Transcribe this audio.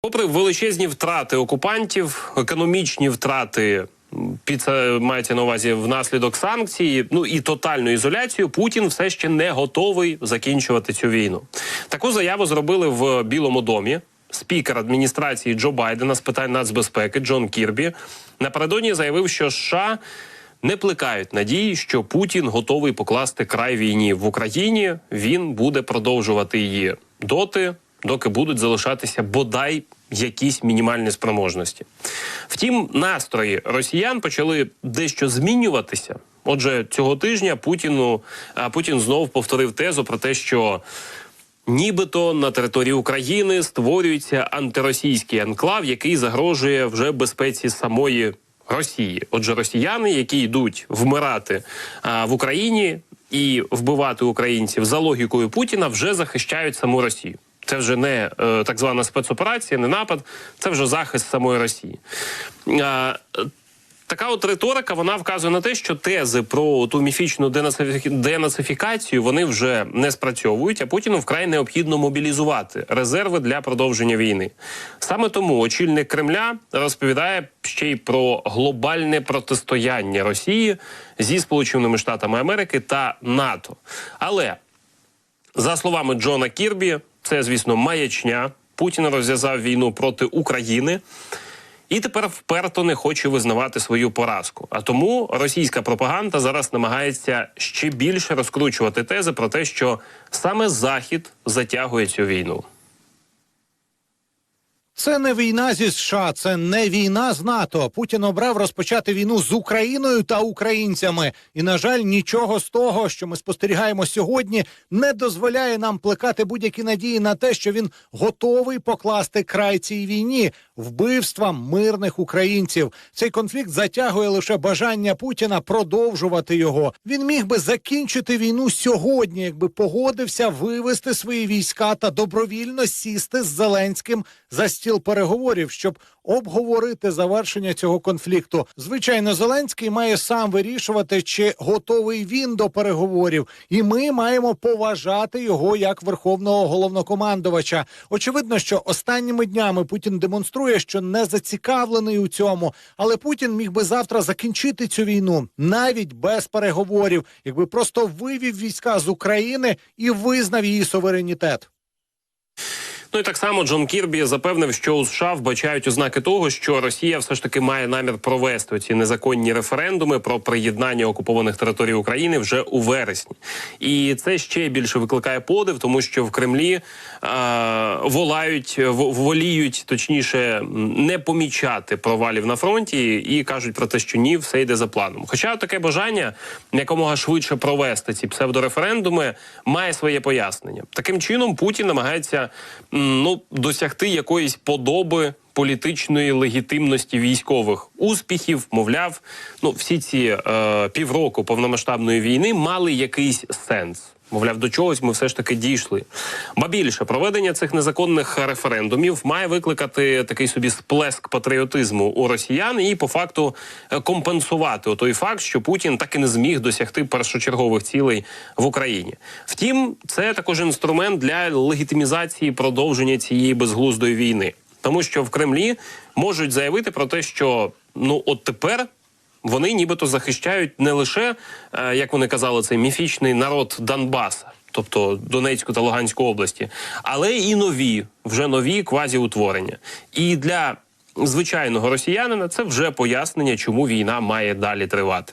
Попри величезні втрати окупантів, економічні втрати під це мається на увазі внаслідок санкцій, ну і тотальну ізоляцію, Путін все ще не готовий закінчувати цю війну. Таку заяву зробили в Білому домі. Спікер адміністрації Джо Байдена з питань нацбезпеки Джон Кірбі напередодні заявив, що США не плекають надії, що Путін готовий покласти край війні в Україні. Він буде продовжувати її доти, доки будуть залишатися бодай якісь мінімальні спроможності. Втім, настрої росіян почали дещо змінюватися. Отже, цього тижня Путіну Путін знов повторив тезу про те, що Нібито на території України створюється антиросійський анклав, який загрожує вже безпеці самої Росії. Отже, росіяни, які йдуть вмирати а, в Україні і вбивати українців за логікою Путіна, вже захищають саму Росію. Це вже не е, так звана спецоперація, не напад, це вже захист самої Росії. А, Така от риторика вона вказує на те, що тези про ту міфічну денацифі- денацифікацію вони вже не спрацьовують, а Путіну вкрай необхідно мобілізувати резерви для продовження війни. Саме тому очільник Кремля розповідає ще й про глобальне протистояння Росії зі Сполученими Штатами Америки та НАТО. Але за словами Джона Кірбі, це звісно маячня. Путін розв'язав війну проти України. І тепер вперто не хоче визнавати свою поразку. А тому російська пропаганда зараз намагається ще більше розкручувати тези про те, що саме Захід затягує цю війну. Це не війна зі США, це не війна з НАТО. Путін обрав розпочати війну з Україною та українцями. І, на жаль, нічого з того, що ми спостерігаємо сьогодні, не дозволяє нам плекати будь-які надії на те, що він готовий покласти край цій війні вбивствам мирних українців. Цей конфлікт затягує лише бажання Путіна продовжувати його. Він міг би закінчити війну сьогодні, якби погодився вивести свої війська та добровільно сісти з Зеленським за стіл переговорів, щоб обговорити завершення цього конфлікту. Звичайно, Зеленський має сам вирішувати, чи готовий він до переговорів, і ми маємо поважати його як верховного головнокомандувача. Очевидно, що останніми днями Путін демонструє, що не зацікавлений у цьому, але Путін міг би завтра закінчити цю війну навіть без переговорів, якби просто вивів війська з України і визнав її суверенітет. Ну і так само Джон Кірбі запевнив, що у США вбачають ознаки того, що Росія все ж таки має намір провести ці незаконні референдуми про приєднання окупованих територій України вже у вересні. І це ще більше викликає подив, тому що в Кремлі е, волають, воліють, точніше, не помічати провалів на фронті і кажуть про те, що ні, все йде за планом. Хоча таке бажання якомога швидше провести ці псевдореферендуми має своє пояснення. Таким чином Путін намагається ну досягти якоїсь подоби. Політичної легітимності військових успіхів, мовляв, ну всі ці е, півроку повномасштабної війни мали якийсь сенс. Мовляв, до чогось ми все ж таки дійшли. Ба більше проведення цих незаконних референдумів має викликати такий собі сплеск патріотизму у росіян і по факту компенсувати той факт, що Путін так і не зміг досягти першочергових цілей в Україні. Втім, це також інструмент для легітимізації продовження цієї безглуздої війни, тому що в Кремлі можуть заявити про те, що ну от тепер. Вони нібито захищають не лише, е, як вони казали, цей міфічний народ Донбаса, тобто Донецьку та Луганську області, але і нові, вже нові квазіутворення. І для звичайного росіянина це вже пояснення, чому війна має далі тривати.